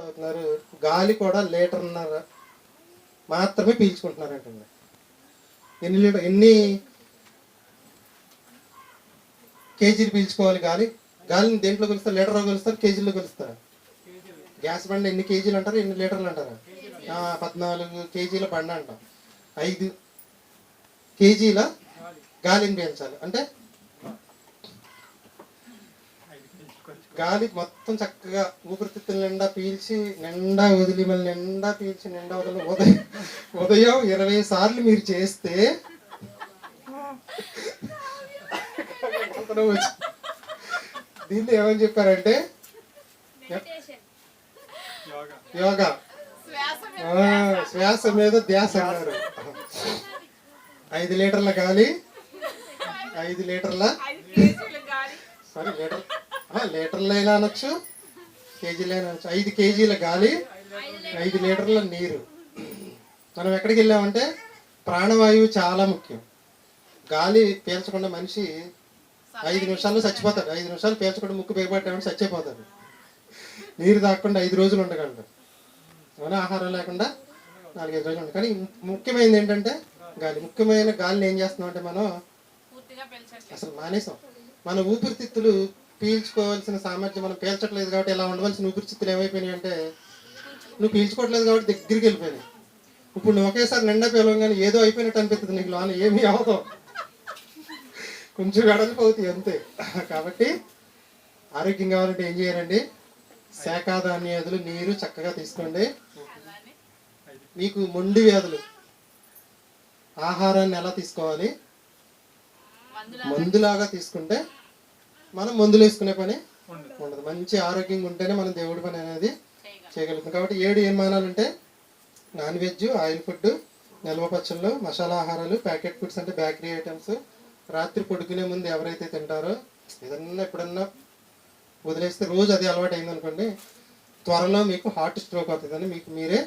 అవుతున్నారు. గాలి కూడా లీటర్న్నర మాత్రమే పీల్చుకుంటున్నారంటండి. ఎన్ని లీటర్ ఎన్ని కేజీలు పీల్చుకోవాలి గాలి? గాలిని దేంట్లో కొలుస్తారు? లీటర్లో కొలుస్తారు? కేజీలో కొలుస్తారు? గ్యాస్ బండి ఎన్ని కేజీలు అంటారు? ఎన్ని లీటర్లు అంటారు? పద్నాలుగు కేజీల బండ అంటాం. ఐదు కేజీల గాలిని పీల్చాలి. అంటే గాలి మొత్తం చక్కగా ఊపిరితిత్తుల నిండా పీల్చి నిండా వదిలి మళ్ళీ నిండా పీల్చి నిండా వదిలి ఉదయం ఉదయం ఇరవై సార్లు మీరు చేస్తే దీన్ని ఏమని చెప్పారంటే? యోగా. శ్వాస మీద ధ్యాస అన్నారు. ఐదు లీటర్ల గాలి ఐదు లీటర్ల సారీ లీటర్. ఆ, లీటర్లు అయినా అనొచ్చు కేజీలు అయినా అనొచ్చు. ఐదు కేజీల గాలి ఐదు లీటర్ల నీరు. మనం ఎక్కడికి వెళ్ళామంటే ప్రాణవాయువు చాలా ముఖ్యం. గాలి పీల్చకుండా మనిషి ఐదు నిమిషాల్లో చచ్చిపోతాడు. ఐదు నిమిషాలు పీల్చకుండా ముక్కు బిగబట్టామంటే చచ్చిపోతాడు. నీరు తాగకుండా ఐదు రోజులు ఉండగలడు. అవునా ఆహారం లేకుండా నాలుగైదు రోజులు ఉండదు కానీ ముఖ్యమైనది ఏంటంటే గాలి. ముఖ్యమైన గాలిని ఏం చేస్తున్నాం అంటే మనం అసలు మానేసాం. మన ఊపిరితిత్తులు పీల్చుకోవాల్సిన సామర్థ్యం మనం పీల్చట్లేదు కాబట్టి ఇలా ఉండవలసిన ఊపిరితిత్తులు ఏమైపోయినాయి అంటే నువ్వు పీల్చుకోవట్లేదు కాబట్టి దగ్గరికి వెళ్ళిపోయినాయి. ఇప్పుడు నువ్వు ఒకేసారి నిండా పిలవగానే ఏదో అయిపోయినట్టు అనిపిస్తుంది నీకు లోన ఏమీ అవ్వదు. కొంచెం వెడల్పు అంతే. కాబట్టి ఆరోగ్యం కావాలంటే ఏం చేయాలండి? శాఖాధాన్యాదులు నీరు చక్కగా తీసుకోండి. మీకు మొండి వ్యాధులు ఆహారాన్ని ఎలా తీసుకోవాలి? మందులాగా తీసుకుంటే మనం మందులు వేసుకునే పని ఉండదు. మంచి ఆరోగ్యంగా ఉంటేనే మనం దేవుడి పని అనేది చేయగలం. చేయగలుగుతాం. కాబట్టి ఏడు ఏం మానాలంటే నాన్ వెజ్ ఆయిల్ ఫుడ్ నిల్వ పచ్చళ్ళు మసాలా ఆహారాలు ప్యాకెట్ ఫుడ్స్ అంటే బేకరీ ఐటమ్స్. రాత్రి పడుకునే ముందు ఎవరైతే తింటారో ఏదన్నా ఎప్పుడన్నా వదిలేస్తే రోజు అది అలవాటు అయిందనుకోండి త్వరలో మీకు హార్ట్ స్ట్రోక్ అవుతుందని మీకు మీరే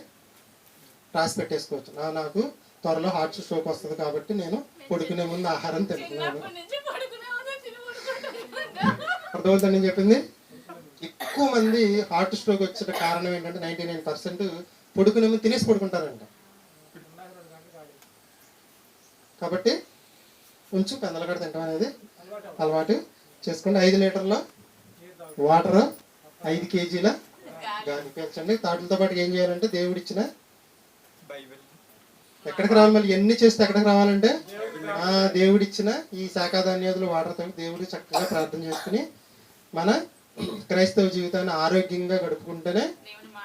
రాసి పెట్టేసుకోవచ్చు. నాకు త్వరలో హార్ట్ స్ట్రోక్ వస్తుంది కాబట్టి నేను పడుకునే ముందు ఆహారం తింటున్నాను చిన్నప్పటి నుంచి పడుకునే ఉన్నా తిని పడుకుంటాను అర్థమవుతుంది నేను చెప్పింది. ఎక్కువ మంది హార్ట్ స్ట్రోక్ వచ్చే కారణం ఏంటంటే నైంటీ నైన్ పర్సెంట్ పడుకునే ముందు తినేసి పడుకుంటారంట. కాబట్టి కొంచెం పెందలగడ తింటాం అనేది అలవాటు చేసుకోండి. ఐదు లీటర్ల వాటర్ ఐదు కేజీల గాలి పీల్చండి. తాటితో పాటు ఏం చేయాలంటే దేవుడిచ్చిన ఎక్కడికి రావాలి మళ్ళీ? ఎన్ని చేస్తే ఎక్కడికి రావాలంటే? ఆ దేవుడిచ్చిన ఈ శాఖాధాన్యాదులు వాటర్తో దేవుడు చక్కగా ప్రార్థన చేసుకుని మన క్రైస్తవ జీవితాన్ని ఆరోగ్యంగా గడుపుకుంటేనే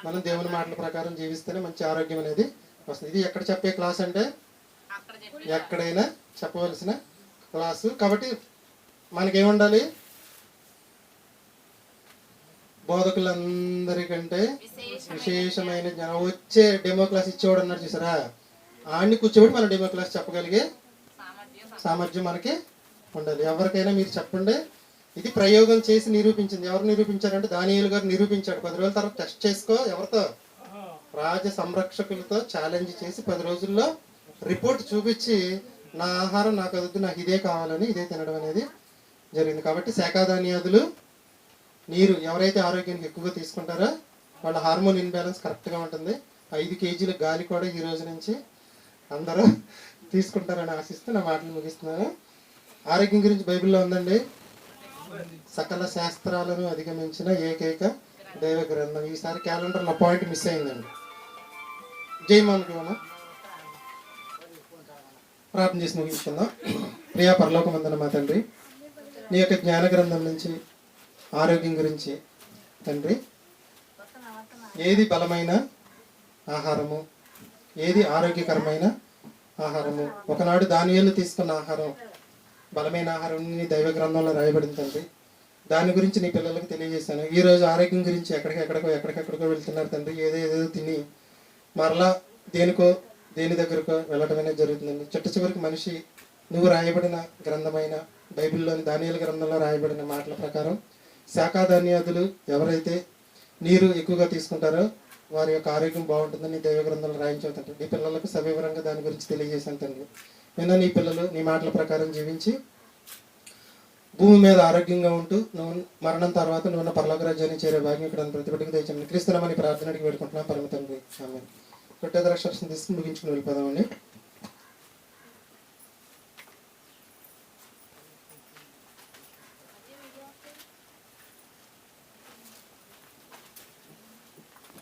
మనం దేవుని మాటల ప్రకారం జీవిస్తేనే మంచి ఆరోగ్యం అనేది వస్తుంది. ఇది ఎక్కడ చెప్పే క్లాస్ అంటే? ఎక్కడైనా చెప్పవలసిన క్లాసు. కాబట్టి మనకేముండాలి? బోధకులందరికంటే విశేష విశేషమైన జ్ఞానం. వచ్చే డెమో క్లాస్ ఇచ్చేవాడు అన్నారు చూసారా? ఆడిని కూర్చోబెట్టి మనం డెమో క్లాస్ చెప్పగలిగే సామర్థ్యం మనకి ఉండాలి. ఎవరికైనా మీరు చెప్పండి. ఇది ప్రయోగం చేసి నిరూపించింది. ఎవరు నిరూపించారంటే దానియులు గారు నిరూపించాడు. పది రోజుల తర్వాత టెస్ట్ చేసుకో ఎవరితో? రాజ సంరక్షకులతో ఛాలెంజ్ చేసి పది రోజుల్లో రిపోర్ట్ చూపించి నా ఆహారం నాకు వద్దు నాకు ఇదే కావాలని ఇదే తినడం అనేది జరిగింది. కాబట్టి శాఖాధాన్యాదులు నీరు ఎవరైతే ఆరోగ్యానికి ఎక్కువగా తీసుకుంటారో వాళ్ళ హార్మోన్ ఇన్బ్యాలెన్స్ కరెక్ట్గా ఉంటుంది. ఐదు కేజీల గాలి కూడా ఈ రోజు నుంచి అందరూ తీసుకుంటారని ఆశిస్తూ నా మాటలు ముగిస్తున్నాను. ఆరోగ్యం గురించి బైబిల్లో ఉందండి. సకల శాస్త్రాలను అధిగమించిన ఏకైక దైవ గ్రంథం. ఈసారి క్యాలెండర్లో పాయింట్ మిస్ అయిందండి. జై మనకి ప్రార్థన చేసి ముగించుకుందాం. ప్రియా పరలోకమందన మా తండ్రి. నీ యొక్క జ్ఞాన గ్రంథం నుంచి ఆరోగ్యం గురించి తండ్రి. ఏది బలమైన ఆహారము? ఏది ఆరోగ్యకరమైన ఆహారము? ఒకనాడు ధాన్యాలు తీసుకున్న ఆహారం బలమైన ఆహారం దైవ గ్రంథంలో రాయబడింది తండ్రి. దాని గురించి నీ పిల్లలకు తెలియజేశాను. ఈ రోజు ఆరోగ్యం గురించి ఎక్కడికెక్కడికో ఎక్కడికెక్కడికో వెళ్తున్నారు తండ్రి. ఏదేదో తిని మరలా దేనికో దేని దగ్గరకో వెళ్ళడం అనేది జరుగుతుందండి. చిట్ట చివరికి మనిషి నువ్వు రాయబడిన గ్రంథమైన బైబిల్లోని దానియాల గ్రంథంలో రాయబడిన మాటల ప్రకారం శాఖాధాన్యాదులు ఎవరైతే నీరు ఎక్కువగా తీసుకుంటారో వారి యొక్క ఆరోగ్యం బాగుంటుందని దైవ గ్రంథంలో రాయించవుతండి నీ పిల్లలకు సవివరంగా దాని గురించి తెలియజేశాను తండ్రి. నిన్న నీ పిల్లలు నీ మాటల ప్రకారం జీవించి భూమి మీద ఆరోగ్యంగా ఉంటూ నువ్వు మరణం తర్వాత నువ్వు ఉన్న పరలోక రాజ్యాన్ని చేరే భాగ్యం ఇక్కడ ప్రతి తెచ్చాను తెచ్చామని క్రీస్తునామని ప్రార్థనకి వేడుకుంటున్నాం. పరిమితం ఆమె రక్షణ తీసుకుని ముగించుకుని వెళ్ళిపోదామండి.